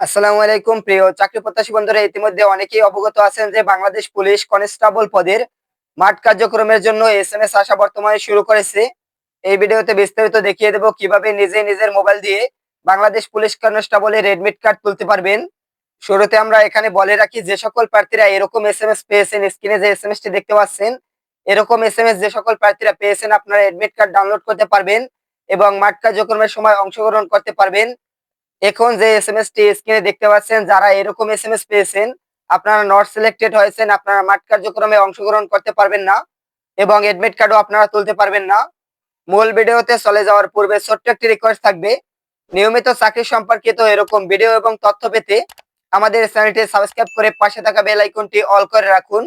আসসালামু আলাইকুম, প্রিয় চাকরি প্রত্যাশী বন্ধুরা, ইতিমধ্যে অনেকেই অবগত আছেন যে বাংলাদেশ পুলিশ কনস্টেবল পদের মাঠ কার্যক্রমের জন্য এস এম এস আসা বর্তমানে শুরু করেছে। এই ভিডিওতে বিস্তারিত দেখিয়ে দেব কীভাবে নিজে নিজের মোবাইল দিয়ে বাংলাদেশ পুলিশ কনস্টেবলের রেডমিট কার্ড তুলতে পারবেন। শুরুতে আমরা এখানে বলে রাখি, যে সকল প্রার্থীরা এরকম এস এম এস পেয়েছেন, স্ক্রিনে যে এস এম টি দেখতে পাচ্ছেন, এরকম এস এম এস যে সকল প্রার্থীরা পেয়েছেন, আপনারা এডমিট কার্ড ডাউনলোড করতে পারবেন এবং মাঠ কার্যক্রমের সময় অংশগ্রহণ করতে পারবেন। এখন যে এস এম এস টি স্ক্রিনে দেখতে পাচ্ছেন, যারা এরকম এস এম এস পেয়েছেন, আপনারা নট সিলেক্টেড হয়েছেন, আপনারা মাঠ কার্যক্রমে অংশগ্রহণ করতে পারবেন না এবং এডমিট কার্ডও আপনারা তুলতে পারবেন না। মূল ভিডিওতে চলে যাওয়ার পূর্বে ছোট্ট একটি রিকোয়েস্ট থাকবে। নিয়মিত চাকরি সম্পর্কিত এরকম ভিডিও এবং তথ্য পেতে আমাদের চ্যানেলটি সাবস্ক্রাইব করে পাশে থাকা বেল আইকনটি অল করে রাখুন।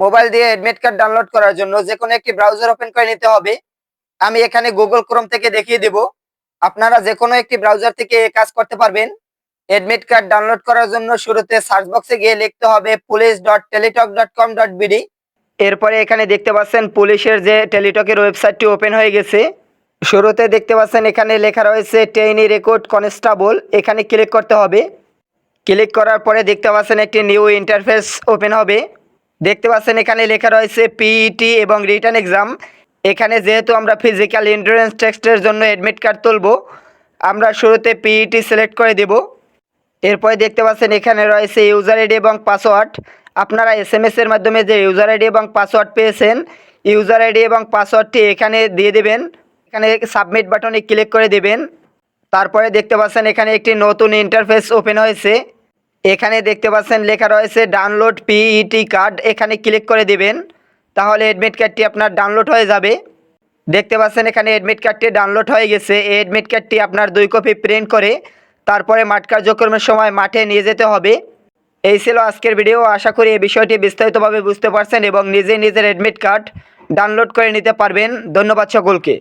মোবাইল দিয়ে এডমিট কার্ড ডাউনলোড করার জন্য যে কোনো একটি ব্রাউজার ওপেন করে নিতে হবে। আমি এখানে গুগল ক্রোম থেকে দেখিয়ে দেব। আপনারা যে কোনো একটি ব্রাউজার থেকে এ কাজ করতে পারবেন। এডমিট কার্ড ডাউনলোড করার জন্য শুরুতে সার্চ বক্সে গিয়ে লিখতে হবে police dot Teletalk dot com dot BD এরপরে এখানে দেখতে পাচ্ছেন পুলিশের যে টেলিটকের ওয়েবসাইটটি ওপেন হয়ে গেছে। শুরুতে দেখতে পাচ্ছেন এখানে লেখা রয়েছে টেইনি রেকর্ড কনস্টেবল এখানে ক্লিক করতে হবে। ক্লিক করার পরে দেখতে পাচ্ছেন একটি নিউ ইন্টারফেস ওপেন হবে। দেখতে পাচ্ছেন এখানে লেখা রয়েছে পিইটি এবং রিটার্ন এক্সাম এখানে যেহেতু আমরা ফিজিক্যাল এন্ট্রান্স টেস্টের জন্য অ্যাডমিট কার্ড তুলব, আমরা শুরুতে পিইটি সিলেক্ট করে দেব। এরপরে দেখতে পাচ্ছেন এখানে রয়েছে ইউজার আইডি এবং পাসওয়ার্ড আপনারা এস এম এর মাধ্যমে যে ইউজার আইডি এবং পাসওয়ার্ড পেয়েছেন ইউজার আইডি এবং পাসওয়ার্ডটি এখানে দিয়ে দেবেন। এখানে সাবমিট বাটনে ক্লিক করে দেবেন। তারপরে দেখতে পাচ্ছেন এখানে একটি নতুন ইন্টারফেস ওপেন হয়েছে। এখানে দেখতে পাচ্ছেন লেখা রয়েছে ডাউনলোড পিইটি কার্ড এখানে ক্লিক করে দিবেন। তাহলে অ্যাডমিট কার্ডটি আপনার ডাউনলোড হয়ে যাবে। দেখতে পাচ্ছেন এখানে অ্যাডমিট কার্ডটি ডাউনলোড হয়ে গেছে। এই অ্যাডমিট কার্ডটি আপনার দুই কপি প্রিন্ট করে তারপরে মাঠ কার্যক্রমের সময় মাঠে নিয়ে যেতে হবে। এই ছিল আজকের ভিডিও আশা করি এই বিষয়টি বিস্তারিতভাবে বুঝতে পারছেন এবং নিজে নিজের অ্যাডমিট কার্ড ডাউনলোড করে নিতে পারবেন। ধন্যবাদ সকলকে।